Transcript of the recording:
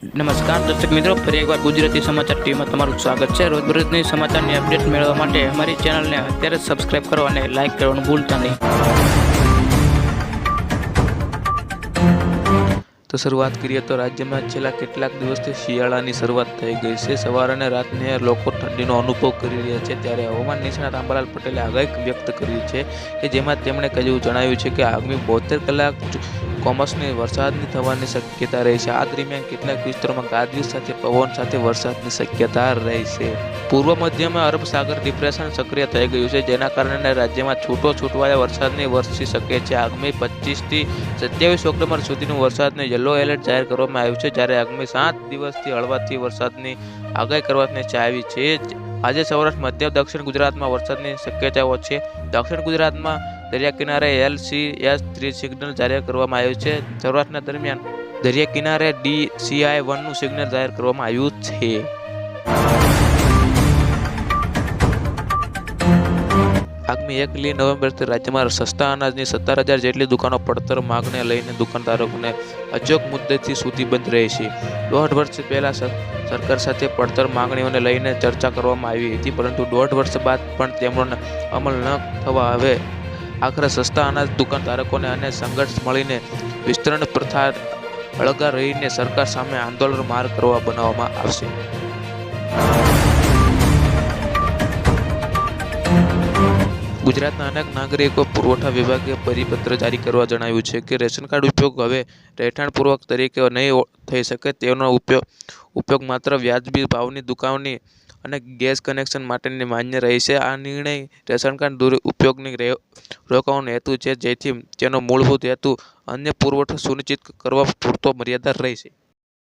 નમસ્કાર, દર્શક મિત્રો, ફરી એકવાર ગુજરાતી સમાચાર ટીવીમાં તમારું સ્વાગત છે. રોજબરોજની સમાચારની અપડેટ મેળવવા માટે અમારી ચેનલને અત્યારે જ સબસ્ક્રાઈબ કરો અને લાઇક કરવાનું ભૂલતા નહીં. તો શરૂઆત કરીએ તો રાજ્યમાં છેલ્લા કેટલાક દિવસથી શિયાળાની શરૂઆત થઈ ગઈ છે. સવાર અને રાતને લોકો ઠંડીનો અનુભવ કરી રહ્યા છે, ત્યારે હવામાન નિષ્ણાત આંબાલાલ પટેલે આગાહી વ્યક્ત કરી છે કે જેમાં તેમણે કહ્યું, જણાવ્યું છે કે આગામી બોતેર કલાક કોમર્સની વરસાદની થવાની શક્યતા રહેશે આ દરમિયાન કેટલાક વિસ્તારોમાં ગાજવીજ સાથે, પવન સાથે વરસાદની શક્યતા રહેશે પૂર્વ મધ્યમાં અરબ સાગર ડિપ્રેશન સક્રિય થઈ ગયું છે, જેના કારણે રાજ્યમાં છૂટો છૂટવાયા વરસાદની વરસી શકે છે. આગામી પચીસથી સત્યાવીસ ઓક્ટોબર સુધીનું વરસાદનું યલો એલર્ટ જાહેર કરવામાં આવ્યું છે, જ્યારે આગામી સાત દિવસથી હળવાથી વરસાદની આગાહી કરવાની ચાવી છે. આજે સૌરાષ્ટ્ર, મધ્ય, દક્ષિણ ગુજરાતમાં વરસાદની શક્યતાઓ છે. દક્ષિણ ગુજરાતમાં દરિયા કિનારે L C S three signal જાહેર કરવામાં આવ્યું છે. સૌરાષ્ટ્રના દરમિયાન દરિયા કિનારે ડી સીઆઈ વનનું સિગ્નલ જાહેર કરવામાં આવ્યું છે. આગામી એકલી નવેમ્બરથી રાજ્યમાં સસ્તા અનાજની સત્તર હજાર જેટલી દુકાનો પડતર માગને લઈને દુકાનદારોને અચોક મુદ્દેથી સુધી બંધ રહેશે દોઢ વર્ષ પહેલા સરકાર સાથે પડતર માંગણીઓને લઈને ચર્ચા કરવામાં આવી હતી, પરંતુ દોઢ વર્ષ બાદ પણ તેમનો અમલ ન થવા હવે આખરે સસ્તા અનાજ દુકાનધારકોને અને સંઘર્ષ મળીને વિસ્તરણ પ્રથા અળગા રહીને સરકાર સામે આંદોલન માર્ગ કરવા બનાવવામાં આવશે. ગુજરાતના અનેક નાગરિકો પુરવઠા વિભાગે પરિપત્ર જારી કરવા જણાવ્યું છે કે રેશન કાર્ડ ઉપયોગ હવે રહેઠાણપૂર્વક તરીકે નહીં થઈ શકે તેનો ઉપયોગ ઉપયોગ માત્ર વ્યાજબી ભાવની દુકાનની અને ગેસ કનેક્શન માટેની માન્ય રહેશે આ નિર્ણય રેશન કાર્ડ દુરુપયોગની રોકવાનો હેતુ છે, જેથી તેનો મૂળભૂત હેતુ અન્ય પુરવઠો સુનિશ્ચિત કરવા પૂરતો મર્યાદા રહેશે